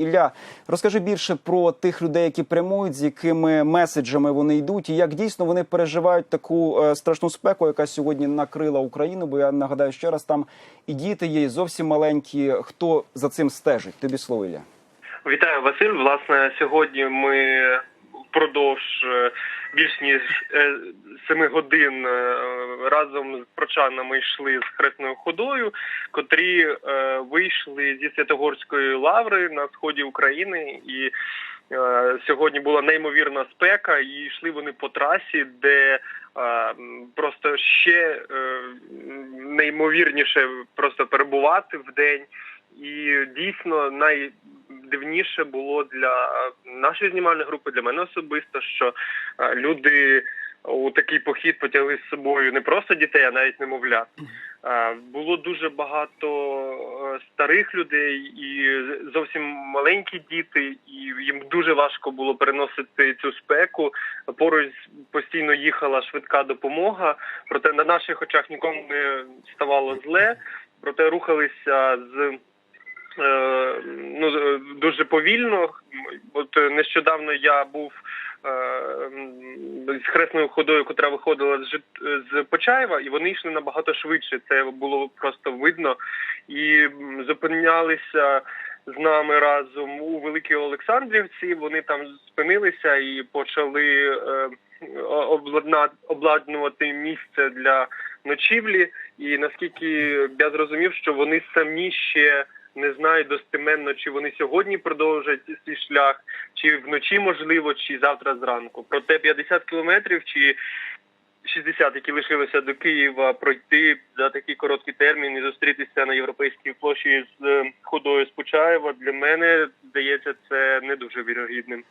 Ілля, розкажи більше про тих людей, які прямують, з якими меседжами вони йдуть, і як дійсно вони переживають таку е, страшну спеку, яка сьогодні накрила Україну. Бо я нагадаю ще раз, там і діти є, і зовсім маленькі. Хто за цим стежить? Тобі слово Ілля. Вітаю, Василь. Власне, сьогодні ми впродовж е, більш ніж е, семи годин е, разом з прочанами йшли з хресною ходою, котрі вийшли зі Святогорської лаври на сході України і. Сьогодні була неймовірна спека, і йшли вони по трасі, де м, просто ще е, неймовірніше просто перебувати в день. І дійсно найдивніше було для нашої знімальної групи, для мене особисто, що е, люди у такий похід потягли з собою не просто дітей, а навіть немовлят. Е, Було дуже багато е, старих людей і зовсім маленькі діти, і їм дуже важко було переносити цю спеку. Поруч постійно їхала швидка допомога, проте на наших очах нікому не ставало зле, проте рухалися з е, ну, дуже повільно. От е, нещодавно я був е, з хресною ходою, котра виходила з, Жит- з Почаєва, і вони йшли набагато швидше. Це було просто видно. І зупинялися з нами разом у Великій Олександрівці. Вони там спинилися і почали е, обладна- обладнувати місце для ночівлі. І наскільки я зрозумів, що вони самі ще не знаю достеменно, чи вони сьогодні продовжать свій шлях, чи вночі можливо, чи завтра зранку. Проте 50 кілометрів чи 60, які лишилися до Києва, пройти за такий короткий термін і зустрітися на європейській площі з е, ходою з Почаєва, для мене здається це не дуже вірогідним.